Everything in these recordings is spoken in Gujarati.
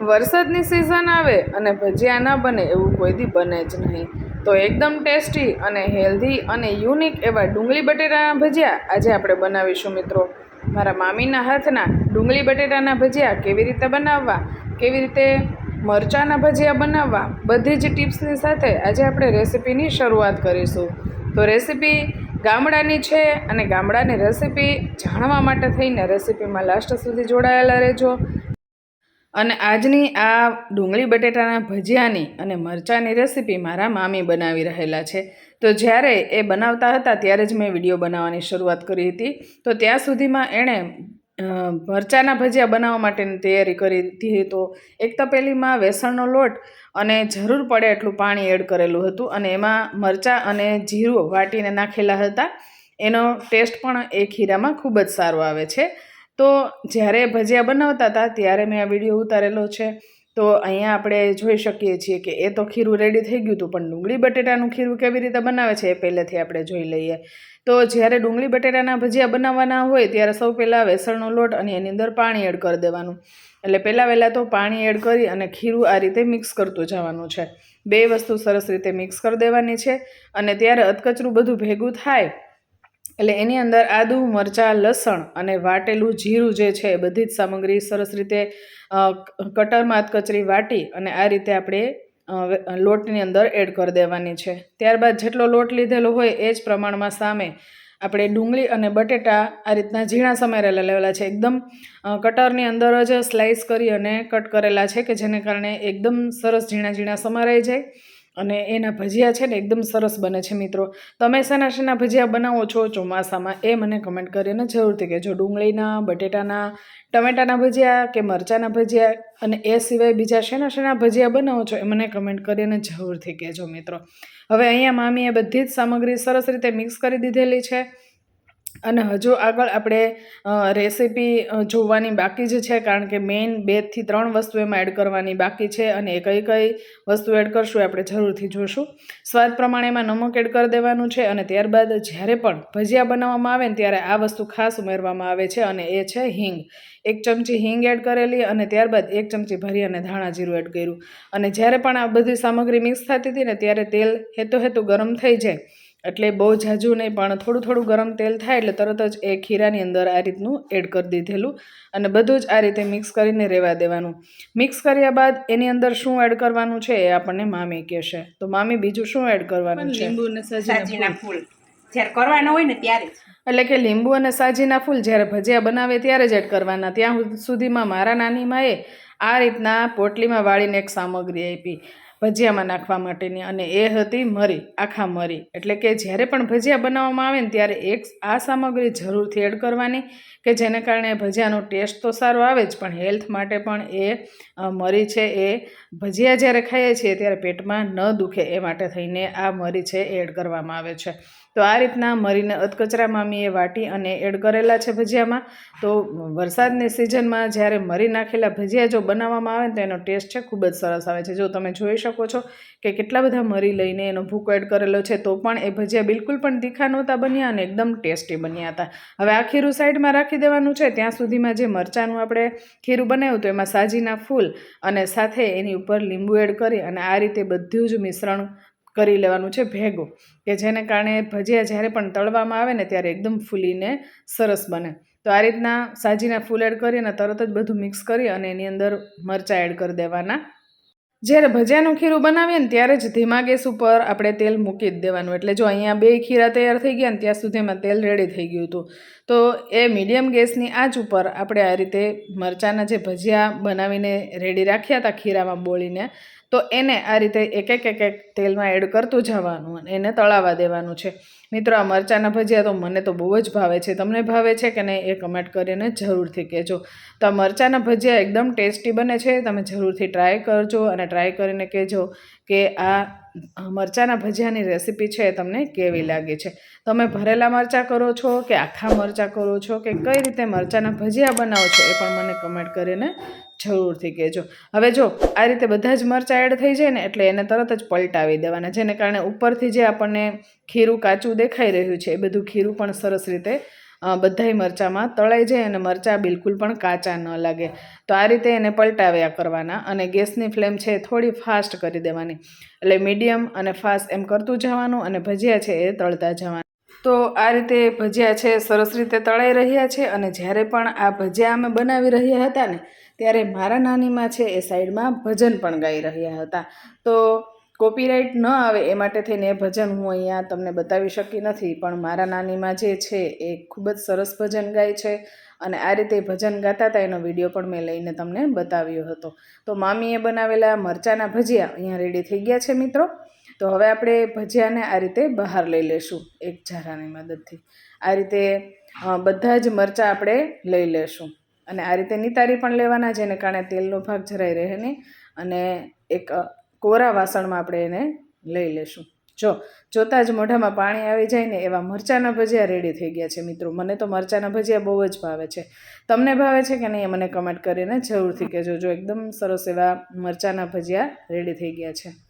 વરસાદની સિઝન આવે અને ભજીયા ના બને એવું કોઈ દી બને જ નહીં. તો એકદમ ટેસ્ટી અને હેલ્ધી અને યુનિક એવા ડુંગળી બટેટાના ભજીયા આજે આપણે બનાવીશું મિત્રો. મારા મામીના હાથના ડુંગળી બટેટાના ભજીયા કેવી રીતે બનાવવા, કેવી રીતે મરચાંના ભજીયા બનાવવા, બધી જ ટિપ્સની સાથે આજે આપણે રેસિપીની શરૂઆત કરીશું. તો રેસિપી ગામડાની છે અને ગામડાની રેસીપી જાણવા માટે થઈને રેસીપીમાં લાસ્ટ સુધી જોડાયેલા રહેજો. અને આજની આ ડુંગળી બટેટાના ભજીયાની અને મરચાંની રેસીપી મારા મામી બનાવી રહેલા છે. તો જ્યારે એ બનાવતા હતા ત્યારે જ મેં વીડિયો બનાવવાની શરૂઆત કરી હતી. તો ત્યાં સુધીમાં એણે મરચાંના ભજીયા બનાવવા માટેની તૈયારી કરી હતી. તો એક તપેલીમાં વેસણનો લોટ અને જરૂર પડે એટલું પાણી એડ કરેલું હતું અને એમાં મરચાં અને જીરું વાટીને નાખેલા હતા. એનો ટેસ્ટ પણ એ ખીરામાં ખૂબ જ સારો આવે છે. તો જ્યારે ભજીયા બનાવતા હતા, ત્યારે મેં આ વીડિયો ઉતારેલો છે. તો અહીંયા આપણે જોઈ શકીએ છીએ કે એ તો ખીરું રેડી થઈ ગયું હતું, પણ ડુંગળી બટેટાનું ખીરું કેવી રીતે બનાવે છે એ પહેલેથી આપણે જોઈ લઈએ. તો જ્યારે ડુંગળી બટેટાના ભજીયા બનાવવાના હોય, ત્યારે સૌ પહેલાં વેસણનો લોટ અને એની અંદર પાણી એડ કરી દેવાનું. એટલે પહેલાં વહેલાં તો પાણી એડ કરી અને ખીરું આ રીતે મિક્સ કરતું જવાનું છે. બે વસ્તુ સરસ રીતે મિક્સ કરી દેવાની છે અને ત્યારે અધકચરું બધું ભેગું થાય એટલે એની અંદર આદુ, મરચાં, લસણ અને વાટેલું જીરું જે છે બધી જ સામગ્રી સરસ રીતે કટરમાં કચરી વાટી અને આ રીતે આપણે લોટની અંદર એડ કરી દેવાની છે. ત્યારબાદ જેટલો લોટ લીધેલો હોય એ જ પ્રમાણમાં સામે આપણે ડુંગળી અને બટેટા આ રીતના ઝીણા સમારેલા લેવાલા છે. એકદમ કટરની અંદર જ સ્લાઇસ કરી અને કટ કરેલા છે કે જેને કારણે એકદમ સરસ ઝીણા ઝીણા સમારાઈ જાય. અને એના ભજીયા છે ને એકદમ સરસ બને છે મિત્રો. તમે શેના શેના ભજીયા બનાવો છો ચોમાસામાં એ મને કમેન્ટ કરીને જરૂરથી કહેજો. ડુંગળીના, બટેટાના, ટમેટાના ભજીયા કે મરચાંના ભજીયા અને એ સિવાય બીજા શેના શેના ભજીયા બનાવો છો એ મને કમેન્ટ કરીને જરૂરથી કહેજો મિત્રો. હવે અહીંયા મામીએ બધી જ સામગ્રી સરસ રીતે મિક્સ કરી દીધેલી છે. અને હજુ આગળ આપણે રેસીપી જોવાની બાકી જ છે, કારણ કે મેઇન બેથી ત્રણ વસ્તુ એમાં એડ કરવાની બાકી છે અને એ કઈ કઈ વસ્તુ એડ કરશું આપણે જરૂરથી જોશું. સ્વાદ પ્રમાણે એમાં નમક એડ કરી દેવાનું છે અને ત્યારબાદ જ્યારે પણ ભજીયા બનાવવામાં આવે ને ત્યારે આ વસ્તુ ખાસ ઉમેરવામાં આવે છે અને એ છે હિંગ. એક ચમચી હિંગ એડ કરેલી અને ત્યારબાદ એક ચમચી ભરી અને ધાણા જીરું એડ કર્યું. અને જ્યારે પણ આ બધી સામગ્રી મિક્સ થતી હતી ને ત્યારે તેલ હેતુ હેતુ ગરમ થઈ જાય. એટલે બહુ ઝાઝું નહીં પણ થોડું થોડું ગરમ તેલ થાય એટલે તરત જ એ ખીરાની અંદર આ રીતનું એડ કરી દીધેલું અને બધું જ આ રીતે મિક્સ કરીને રહેવા દેવાનું. મિક્સ કર્યા બાદ એની અંદર શું એડ કરવાનું છે એ આપણને મામી કહેશે. તો મામી બીજું શું એડ કરવાનું છે? લીંબુ અને સાજીના ફૂલ. જ્યારે કરવાના હોય ને ત્યારે એટલે કે લીંબુ અને સાજીના ફૂલ જ્યારે ભજીયા બનાવે ત્યારે જ એડ કરવાના. ત્યાં સુધીમાં મારા નાની માએ આ રીતના પોટલીમાં વાળીને એક સામગ્રી આપી. ભજીયામાં નાખવા માટેની અને એ હતી મરી, આખા મરી. એટલે કે જ્યારે પણ ભજીયા બનાવવામાં આવે ને ત્યારે એક આ સામગ્રી જરૂરથી એડ કરવાની કે જેને કારણે ભજીયાનો ટેસ્ટ તો સારો આવે જ, પણ હેલ્થ માટે પણ એ મરી છે એ ભજીયા જ્યારે ખાઈએ છીએ ત્યારે પેટમાં ન દુખે એ માટે થઈને આ મરી છે એડ કરવામાં આવે છે. તો આ રીતના મરીને અધકચરા મામીએ વાટી અને એડ કરેલા છે ભજીયામાં. તો વરસાદની સિઝનમાં જ્યારે મરી નાખેલા ભજીયા જો બનાવવામાં આવે ને તો એનો ટેસ્ટ છે, ખૂબ જ સરસ આવે છે. જો તમે જોઈ શકો છો કે કેટલા બધા મરી લઈને એનો ભૂકો એડ કરેલો છે, તો પણ એ ભજીયા બિલકુલ પણ તીખા નહોતા બન્યા અને એકદમ ટેસ્ટી બન્યા હતા. હવે આ ખીરું સાઈડમાં રાખી દેવાનું છે. ત્યાં સુધીમાં જે મરચાંનું આપણે ખીરું બનાવ્યું તો એમાં સાજીના ફૂલ અને સાથે એની ઉપર લીંબુ એડ કરી અને આ રીતે બધું જ મિશ્રણ કરી લેવાનું છે ભેગું, કે જેને કારણે ભજીયા જ્યારે પણ તળવામાં આવે ને ત્યારે એકદમ ફૂલીને સરસ બને. તો આ રીતના સાજીના ફૂલ એડ કરી અને તરત જ બધું મિક્સ કરી અને એની અંદર મરચાં એડ કરી દેવાના. જ્યારે ભજીયાનું ખીરું બનાવીએ ને ત્યારે જ ધીમા ગેસ ઉપર આપણે તેલ મૂકી જ દેવાનું. એટલે જો અહીંયા બે ખીરા તૈયાર થઈ ગયા ને ત્યાં સુધીમાં તેલ રેડી થઈ ગયું હતું. તો એ મીડિયમ ગેસની આંચ ઉપર આપણે આ રીતે મરચાંના જે ભજીયા બનાવીને રેડી રાખ્યા હતા ખીરામાં બોળીને તો એને આ રીતે એક એક એક એક તેલમાં એડ કરતું જવાનું અને એને તળાવવા દેવાનું છે. મિત્રો, આ મરચાંના ભજીયા તો મને તો બહુ જ ભાવે છે. તમને ભાવે છે કે નહીં એ કમેન્ટ કરીને જરૂરથી કહેજો. તો આ મરચાંના ભજીયા એકદમ ટેસ્ટી બને છે. તમે જરૂરથી ટ્રાય કરજો અને ટ્રાય કરીને કહેજો કે આ મરચાંના ભજીયાની રેસીપી છે તમને કેવી લાગે છે. તમે ભરેલા મરચાં કરો છો કે આખા મરચાં કરો છો કે કઈ રીતે મરચાંના ભજીયા બનાવો છો એ પણ મને કમેન્ટ કરીને જરૂરથી કહેજો. હવે જો, આ રીતે બધા જ મરચાં એડ થઈ જાય ને, એટલે એને તરત જ પલટાવી દેવાના, જેને કારણે ઉપરથી જે આપણને ખીરું કાચું દેખાઈ રહ્યું છે, એ બધું ખીરું પણ સરસ રીતે બધાય મરચાંમાં તળાઈ જાય અને મરચાં બિલકુલ પણ કાચા ન લાગે. તો આ રીતે એને પલટાવ્યા કરવાના અને ગેસની ફ્લેમ છે થોડી ફાસ્ટ કરી દેવાની. એટલે મીડિયમ અને ફાસ્ટ એમ કરતું જવાનું અને ભજીયા છે એ તળતા જવાનું. તો આ રીતે ભજીયા છે સરસ રીતે તળાઈ રહ્યા છે અને જ્યારે પણ આ ભજીયા અમે બનાવી રહ્યા હતા ને ત્યારે મારા નાનીમાં છે એ સાઈડમાં ભજન પણ ગાઈ રહ્યા હતા. તો કોપીરાઇટ ન આવે એ માટે થઈને એ ભજન હું અહીંયા તમને બતાવી શકી નથી, પણ મારા નાનીમાં જે છે એ ખૂબ જ સરસ ભજન ગાય છે અને આ રીતે ભજન ગાતા હતા, એનો વીડિયો પણ મેં લઈને તમને બતાવ્યો હતો. તો મામીએ બનાવેલા મરચાના ભજીયા અહીંયા રેડી થઈ ગયા છે મિત્રો. તો હવે આપણે ભજીયાને આ રીતે બહાર લઈ લેશું, એક ઝારાની મદદથી. આ રીતે બધા જ મરચાં આપણે લઈ લેશું. અને આ રીતે નિતારી પણ લેવાના જેને કારણે તેલનો ભાગ જરાય રહે નહીં. અને એક કોરા વાસણમાં આપણે એને લઈ લેશું. જો, જોતાં જ મોઢામાં પાણી આવી જાય ને એવા મરચાંના ભજીયા રેડી થઈ ગયા છે, મિત્રો. મને તો મરચાંના ભજીયા બહુ જ ભાવે છે. તમને ભાવે છે કે નહીં મને કમેન્ટ કરીને જરૂરથી કહેજો. જો એકદમ સરસ એવા મરચાંના ભજીયા રેડી થઈ ગયા છે.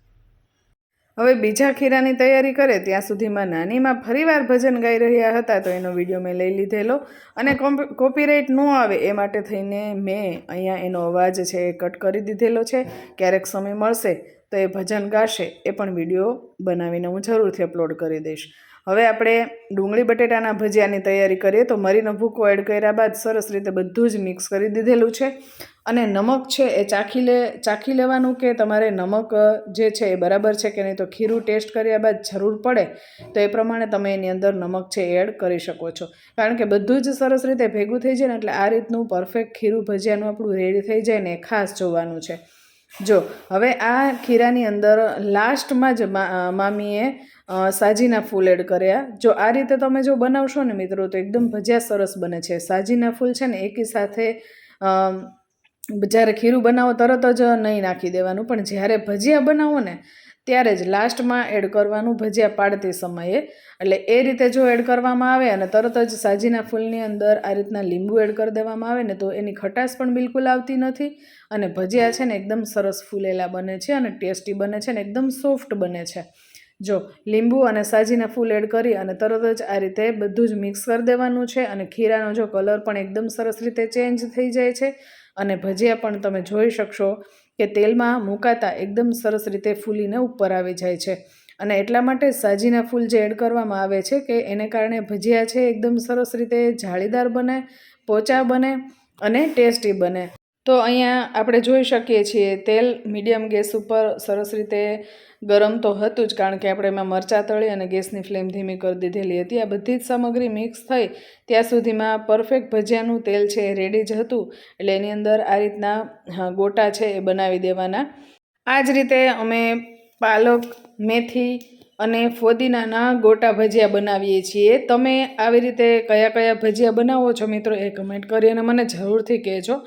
હવે બીજા ખીરાની તૈયારી કરે ત્યાં સુધીમાં નાનીમાં ફરીવાર ભજન ગાઈ રહ્યા હતા તો એનો વીડિયો મેં લઈ લીધેલો અને કોપીરાઇટ ન આવે એ માટે થઈને મેં અહીંયા એનો અવાજ છે એ કટ કરી દીધેલો છે. ક્યારેક સમય મળશે તો એ ભજન ગાશે, એ પણ વીડિયો બનાવીને હું જરૂરથી અપલોડ કરી દઈશ. હવે આપણે ડુંગળી બટેટાના ભજીયાની તૈયારી કરીએ તો મરીનો ભૂકો એડ કર્યા બાદ સરસ રીતે બધું જ મિક્સ કરી દીધેલું છે. અને નમક છે એ ચાખી લે, ચાખી લેવાનું કે તમારે નમક જે છે એ બરાબર છે કે નહીં તો ખીરું ટેસ્ટ કર્યા બાદ જરૂર પડે તો એ પ્રમાણે તમે એની અંદર નમક છે એડ કરી શકો છો. કારણ કે બધું જ સરસ રીતે ભેગું થઈ જાય ને એટલે આ રીતનું પરફેક્ટ ખીરું ભજીયાનું આપણું રેડી થઈ જાય ને એ ખાસ જોવાનું છે. જો, હવે આ ખીરાની અંદર લાસ્ટમાં જ મામીએ સાજીના ફૂલ એડ કર્યા. જો આ રીતે તમે જો બનાવશો ને મિત્રો તો એકદમ ભજીયા સરસ બને છે. સાજીના ફૂલ છે ને એકી સાથે જ્યારે ખીરું બનાવો, તરત જ નહીં નાખી દેવાનું. પણ જ્યારે ભજીયા બનાવો ને, ત્યારે જ લાસ્ટમાં એડ કરવાનું ભજીયા પાડતી સમયે. એટલે એ રીતે જો એડ કરવામાં આવે અને તરત જ સાજીના ફૂલની અંદર આ રીતના લીંબુ એડ કરી દેવામાં આવે ને, તો એની ખટાશ પણ બિલકુલ આવતી નથી અને ભજીયા છે ને, એકદમ સરસ ફૂલેલા બને છે અને ટેસ્ટી બને છે ને એકદમ સોફ્ટ બને છે. જો લીંબુ અને સાજીના ફૂલ એડ કરી અને તરત જ આ રીતે બધું જ મિક્સ કરી દેવાનું છે અને ખીરાનો જો કલર પણ એકદમ સરસ રીતે ચેન્જ થઈ જાય છે અને ભજીયા પણ તમે જોઈ શકશો કે તેલમાં મુકાતા એકદમ સરસ રીતે ફૂલીને ઉપર આવી જાય છે. અને એટલા માટે સાજીના ફૂલ જે એડ કરવામાં આવે છે કે એને કારણે ભજીયા છે એકદમ સરસ રીતે જાળીદાર બને, પોચા બને અને ટેસ્ટી બને. તો અહીંયા આપણે જોઈ શકીએ છીએ, તેલ મીડિયમ ગેસ ઉપર સરસ રીતે ગરમ તો હતું જ, કારણ કે આપણે એમાં મરચાં તળી અને ગેસની ફ્લેમ ધીમી કરી દીધેલી હતી. આ બધી જ સામગ્રી મિક્સ થઈ ત્યાં સુધીમાં પરફેક્ટ ભજીયાનું તેલ છે રેડી જ હતું. એટલે એની અંદર આ રીતના ગોટા છે એ બનાવી દેવાના. આ જ રીતે અમે પાલક, મેથી અને ફોદીનાના ગોટા ભજીયા બનાવીએ છીએ. તમે આવી રીતે કયા કયા ભજીયા બનાવો છો મિત્રો એ કમેન્ટ કરી અને મને જરૂરથી કહેજો.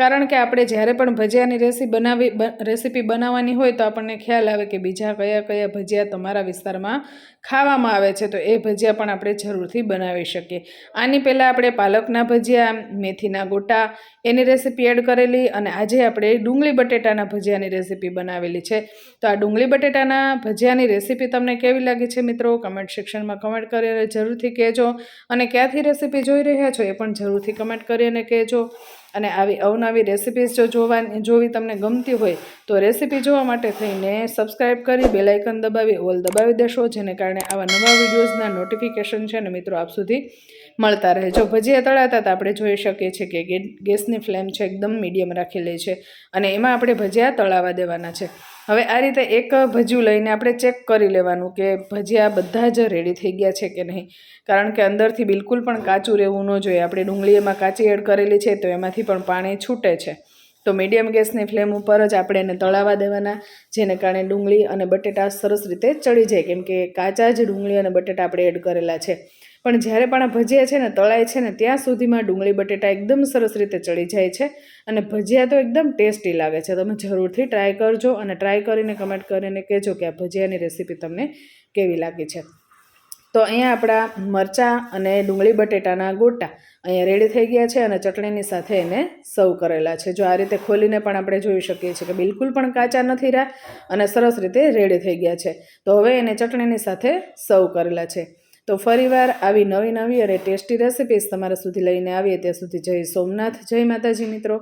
કારણ કે આપણે જ્યારે પણ ભજીયાની રેસીપી બનાવી રેસીપી બનાવવાની હોય તો આપણને ખ્યાલ આવે કે બીજા કયા કયા ભજીયા તમારા વિસ્તારમાં ખાવામાં આવે છે. તો એ ભજીયા પણ આપણે જરૂરથી બનાવી શકીએ. આની પહેલાં આપણે પાલકના ભજીયા, મેથીના ગોટા, એની રેસીપી એડ કરેલી અને આજે આપણે ડુંગળી બટેટાના ભજીયાની રેસીપી બનાવેલી છે. તો આ ડુંગળી બટેટાના ભજીયાની રેસીપી તમને કેવી લાગી છે મિત્રો? કમેન્ટ સેક્શનમાં કમેન્ટ કરીને જરૂરથી કહેજો. અને ક્યાંથી રેસીપી જોઈ રહ્યા છો એ પણ જરૂરથી કમેન્ટ કરીને કહેજો. અને આવી અવનવી રેસિપીઝ જો જોવાની, જોવી તમને ગમતી હોય, તો રેસીપી જોવા માટે થઈને સબસ્ક્રાઈબ કરી બેલાઇકન દબાવી, ઓલ દબાવી દેશો, જેને કારણે આવા નવા વિડીયોઝના નોટિફિકેશન છે ને મિત્રો આપ સુધી મળતા રહે જો ભજીયા તળાતા તો આપણે જોઈ શકીએ છીએ કે ગેસની ફ્લેમ છે એકદમ મીડિયમ રાખેલી છે અને એમાં આપણે ભજીયા તળાવા દેવાના છે. હવે આ રીતે એક ભજીયું લઈને આપણે ચેક કરી લેવાનું કે ભજીયા બધા જ રેડી થઈ ગયા છે કે નહીં. કારણ કે અંદરથી બિલકુલ પણ કાચું રહેવું ન જોઈએ. આપણે ડુંગળી એમાં કાચી એડ કરેલી છે તો એમાંથી પણ પાણી છૂટે છે. તો મીડિયમ ગેસની ફ્લેમ ઉપર જ આપણે એને તળાવા દેવાના, જેને કારણે ડુંગળી અને બટેટા સરસ રીતે ચડી જાય. કેમ કે કાચા જ ડુંગળી અને બટેટા આપણે એડ કરેલા છે. પણ જ્યારે પણ આ ભજીયા છે ને, તળાય છે ને, ત્યાં સુધીમાં ડુંગળી, બટેટા એકદમ સરસ રીતે ચડી જાય છે અને ભજીયા તો એકદમ ટેસ્ટી લાગે છે. તમે જરૂરથી ટ્રાય કરજો અને ટ્રાય કરીને કમેન્ટ કરીને કહેજો કે આ ભજીયાની રેસીપી તમને કેવી લાગી છે. તો અહીંયા આપણા મરચાં અને ડુંગળી, બટેટાના ગોટા અહીંયા રેડી થઈ ગયા છે અને ચટણીની સાથે એને સર્વ કરેલા છે. જો આ રીતે ખોલીને પણ આપણે જોઈ શકીએ છીએ કે બિલકુલ પણ કાચા નથી રહ્યા અને સરસ રીતે રેડી થઈ ગયા છે. તો હવે એને ચટણીની સાથે સર્વ કરેલા છે. તો ફરીવાર આવી નવી નવી અને ટેસ્ટી રેસિપીસ તમારા સુધી લઈને આવીએ ત્યાં સુધી જય સોમનાથ, જય માતાજી મિત્રો.